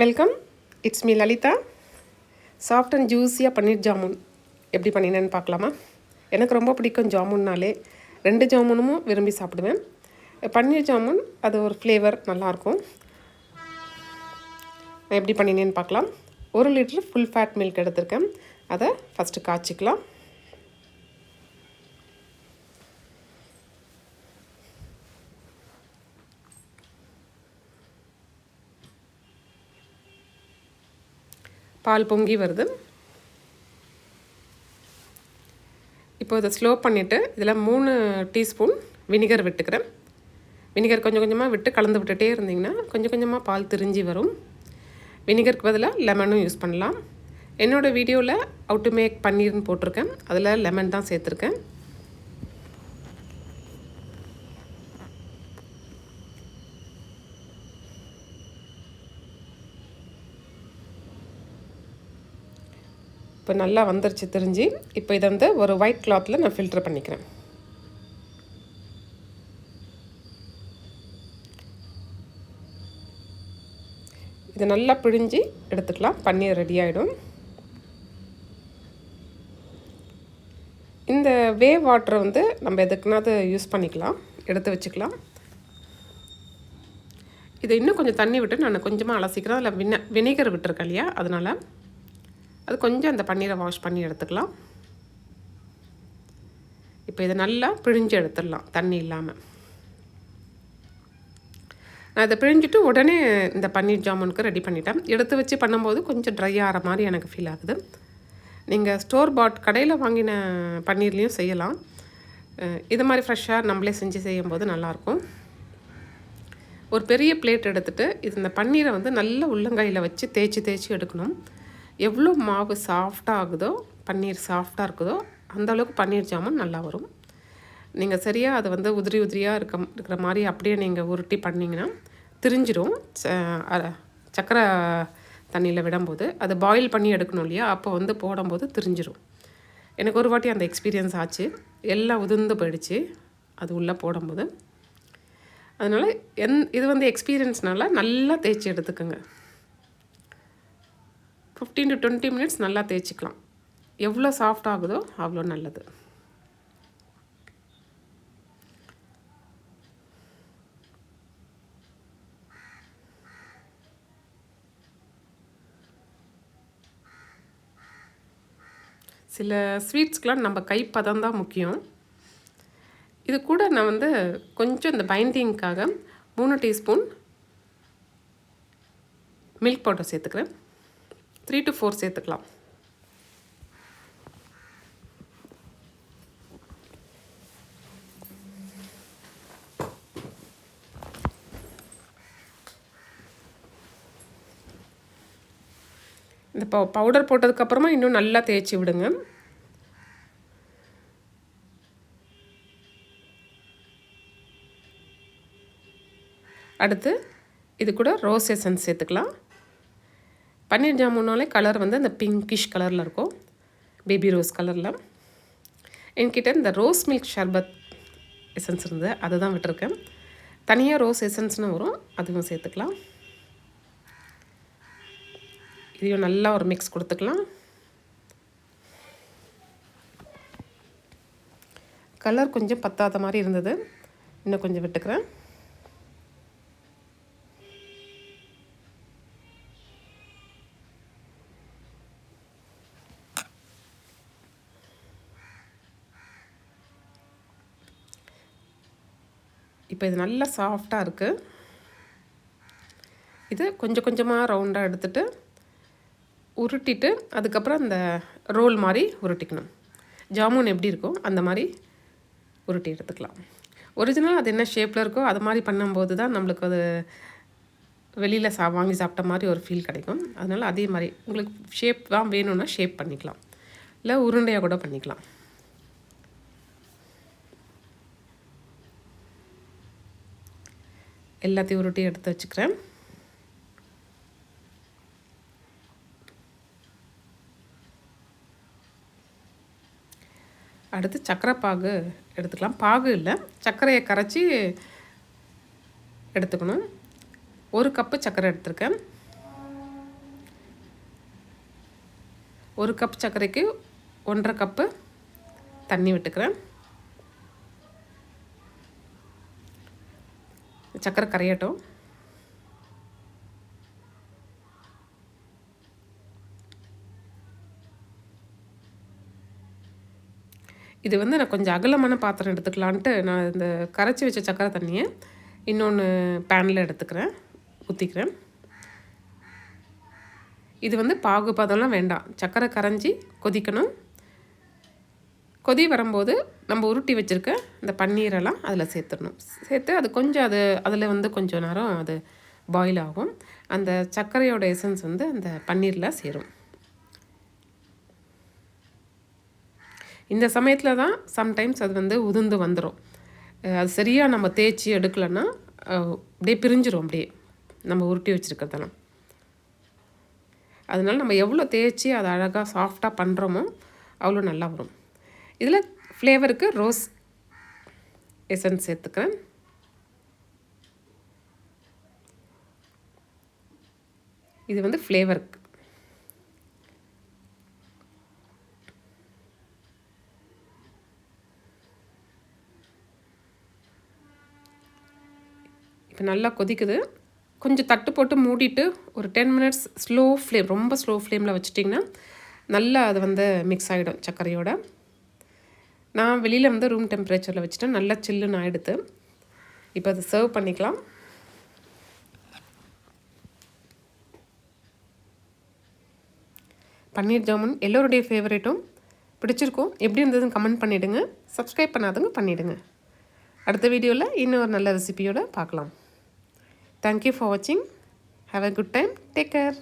Welcome it's me Lalitha soft and ஜூஸியாக பன்னீர் ஜாமுன். எப்படி பண்ணினேன்னு பார்க்கலாமா? எனக்கு ரொம்ப பிடிக்கும் ஜாமுன்னாலே ரெண்டு ஜாமுனும் விரும்பி சாப்பிடுவேன். பன்னீர் ஜாமுன் அது ஒரு ஃப்ளேவர் நல்லாயிருக்கும். நான் எப்படி பண்ணினேன்னு பார்க்கலாம். ஒரு லிட்டர் ஃபுல் ஃபேட் மில்க் எடுத்திருக்கேன். அதை ஃபஸ்ட்டு காய்ச்சிக்கலாம். பால் பொங்கி வருது. இப்போ இதை ஸ்லோ பண்ணிவிட்டு இதில் மூணு டீஸ்பூன் வினிகர் விட்டுக்கிறேன். வினிகர் கொஞ்சம் கொஞ்சமாக விட்டு கலந்து விட்டுகிட்டே இருந்தீங்கன்னா கொஞ்சம் கொஞ்சமாக பால் திரிஞ்சு வரும். வினிகருக்கு பதிலாக லெமனும் யூஸ் பண்ணலாம். என்னோடய வீடியோவில் அவுட் மேக் பன்னீர்னு போட்டிருக்கேன். அதில் லெமன் தான் சேர்த்துருக்கேன். இப்போ நல்லா வந்துருச்சு தெரிஞ்சு. இப்போ இதை வந்து ஒரு ஒயிட் கிளாத்தில் நான் ஃபில்டர் பண்ணிக்கிறேன். இது நல்லா பிழிஞ்சு எடுத்துக்கலாம். பன்னீர் ரெடி ஆகிடும் இந்த வே வாட்டரை வந்து நம்ம எதுக்குனாவது யூஸ் பண்ணிக்கலாம். எடுத்து வச்சுக்கலாம். இதை இன்னும் கொஞ்சம் தண்ணி விட்டு நான் கொஞ்சமாக அலசிக்கிறேன். அதில் வின வினிகர் விட்டுருக்கேன் இல்லையா? அதனால் அது கொஞ்சம் அந்த பன்னீரை வாஷ் பண்ணி எடுத்துக்கலாம். இப்போ இதை நல்லா பிழிஞ்சு எடுத்துடலாம் தண்ணி இல்லாமல் நான் இதை பிழிஞ்சிட்டு உடனே இந்த பன்னீர் ஜாமுனுக்கு ரெடி பண்ணிட்டேன். எடுத்து வச்சு பண்ணும்போது கொஞ்சம் ட்ரை ஆகிற மாதிரி எனக்கு ஃபீல் ஆகுது. நீங்கள் ஸ்டோர் பாட் கடையில் வாங்கின பன்னீர்லேயும் செய்யலாம். இது மாதிரி ஃப்ரெஷ்ஷாக நம்மளே செஞ்சு செய்யும்போது நல்லாயிருக்கும். ஒரு பெரிய பிளேட் எடுத்துகிட்டு இது இந்த பன்னீரை வந்து நல்ல உள்ளங்கையில் வச்சு தேய்ச்சி தேய்ச்சி எடுக்கணும். எவ்வளோ மாவு சாஃப்டாக ஆகுதோ பன்னீர் சாஃப்டாக இருக்குதோ அந்தளவுக்கு பன்னீர் ஜாமுன் நல்லா வரும். நீங்கள் சரியாக அதை வந்து உதிரி உதிரியாக இருக்க இருக்கிற மாதிரி அப்படியே நீங்கள் உருட்டி பண்ணிங்கன்னா திரிஞ்சிடும் சக்கரை தண்ணியில் விடும்போது அது பாயில் பண்ணி எடுக்கணும் இல்லையா? அப்போ வந்து போடும்போது திரிஞ்சிடும் எனக்கு ஒரு வாட்டி அந்த எக்ஸ்பீரியன்ஸ் ஆச்சு. எல்லாம் உதிர்ந்து போயிடுச்சு. அது உள்ளே போடும்போது. அதனால் என் இது வந்து எக்ஸ்பீரியன்ஸ்னால நல்லா தேய்ச்சி எடுத்துக்கோங்க. ஃபிஃப்டீன் டு டுவெண்ட்டி மினிட்ஸ் நல்லா தேய்ச்சிக்கலாம். எவ்வளோ சாஃப்ட் ஆகுதோ அவ்வளோ நல்லது. சில ஸ்வீட்ஸ்க்கெலாம் நம்ம கைப்பதம் தான் முக்கியம். இது கூட நான் வந்து கொஞ்சம் இந்த பைண்டிங்க்காக மூணு டீஸ்பூன் மில்க் பவுடர் சேர்த்துக்கிறேன். த்ரீ டு ஃபோர் சேர்த்துக்கலாம். இந்த பவு பவுடர் போட்டதுக்கப்புறமா இன்னும் நல்லா தேய்ச்சி விடுங்க. அடுத்து இது கூட ரோஸ் எசன்ஸ் சேர்த்துக்கலாம். பன்னீர் ஜாமுன்னாலே கலர் வந்து அந்த பிங்கிஷ் கலரில் இருக்கும். பேபி ரோஸ் கலரில் என்கிட்ட இந்த ரோஸ் மில்க் ஷர்பத் எசன்ஸ் இருந்தது. அதை தான் விட்டுருக்கேன். தனியாக ரோஸ் எசன்ஸ்னு வரும். அதுவும் சேர்த்துக்கலாம். இதையும் நல்லா ஒரு மிக்ஸ் கொடுத்துக்கலாம். கலர் கொஞ்சம் பத்தாத மாதிரி இருந்தது. இன்னும் கொஞ்சம் விட்டுக்கிறேன். இப்போ இது நல்லா சாஃப்டாக இருக்குது இது கொஞ்சம் கொஞ்சமாக ரவுண்டாக எடுத்துகிட்டு உருட்டிட்டு அதுக்கப்புறம் அந்த ரோல் மாதிரி உருட்டிக்கணும். ஜாமுன் எப்படி இருக்கோ அந்த மாதிரி உருட்டி எடுத்துக்கலாம். ஒரிஜினல் அது என்ன ஷேப்பில் இருக்கோ அது மாதிரி பண்ணும்போது தான் நம்மளுக்கு அது வெளியில் சா வாங்கி சாப்பிட்ட மாதிரி ஒரு ஃபீல் கிடைக்கும். அதனால் அதே மாதிரி உங்களுக்கு ஷேப் தான் வேணும்னா ஷேப் பண்ணிக்கலாம். இல்லை உருண்டையாக கூட பண்ணிக்கலாம். எல்லாத்தையும் உருட்டி எடுத்து வச்சுக்கிறேன். அடுத்து சக்கரை பாகு எடுத்துக்கலாம். பாகு இல்லை சர்க்கரையை கரைச்சி எடுத்துக்கணும். ஒரு கப்பு சர்க்கரை எடுத்துருக்கேன். ஒரு கப் சர்க்கரைக்கு ஒன்றரை கப்பு தண்ணி விட்டுக்கிறேன். சக்கரை கரையட்டும் இது வந்து நான் கொஞ்சம் அகலமான பாத்திரம் எடுத்துக்கலான்ட்டு நான் இந்த கரைச்சி வச்ச சக்கரை தண்ணியை இன்னொன்று பேனில் எடுத்துக்கிறேன் ஊற்றிக்கிறேன் இது வந்து பாகுபாதம்லாம் வேண்டாம். சக்கரை கரைஞ்சி கொதிக்கணும். கொதி வரும்போது நம்ம உருட்டி வச்சுருக்க இந்த பன்னீரெல்லாம் அதில் சேர்த்துடணும். சேர்த்து அது கொஞ்சம் அது அதில் வந்து கொஞ்சம் நேரம் அது பாயில் ஆகும். அந்த சர்க்கரையோட எசன்ஸ் வந்து அந்த பன்னீரில் சேரும். இந்த சமயத்தில் தான் சம்டைம்ஸ் அது வந்து உதிர்ந்து வந்துடும் அது சரியாக நம்ம தேய்ச்சி எடுக்கலைன்னா அப்படியே பிரிஞ்சிரும் அப்படியே. நம்ம உருட்டி வச்சுருக்கிறதெல்லாம். அதனால் நம்ம எவ்வளோ தேய்ச்சி அதை அழகாக சாஃப்டாக பண்ணுறோமோ அவ்வளோ நல்லா வரும். இதில் ஃப்ளேவருக்கு ரோஸ் எசன்ஸ் சேர்த்துக்கிறேன். இது வந்து ஃப்ளேவருக்கு இப்போ நல்லா கொதிக்குது. கொஞ்சம் தட்டு போட்டு மூடிட்டு ஒரு டென் மினிட்ஸ் ஸ்லோ ஃப்ளேம் ரொம்ப ஸ்லோ ஃப்ளேமில் வச்சுட்டிங்கன்னா நல்லா அது வந்து மிக்ஸ் ஆகிடும் சர்க்கரையோட. நான் வெளியில் வந்து ரூம் டெம்பரேச்சரில் வச்சுட்டேன். நல்லா சில்லுன்னு ஆகிடுது இப்போ அதை சர்வ் பண்ணிக்கலாம். பன்னீர் ஜாமுன் எல்லோருடைய ஃபேவரேட்டும் பிடிச்சிருக்கும். எப்படி இருந்ததுன்னு கமெண்ட் பண்ணிவிடுங்க சப்ஸ்கிரைப் பண்ணாதவங்க பண்ணிவிடுங்க அடுத்த வீடியோவில் இன்னொரு நல்ல ரெசிபியோடு பார்க்கலாம். தேங்க்யூ ஃபார் வாட்சிங் have a good time take care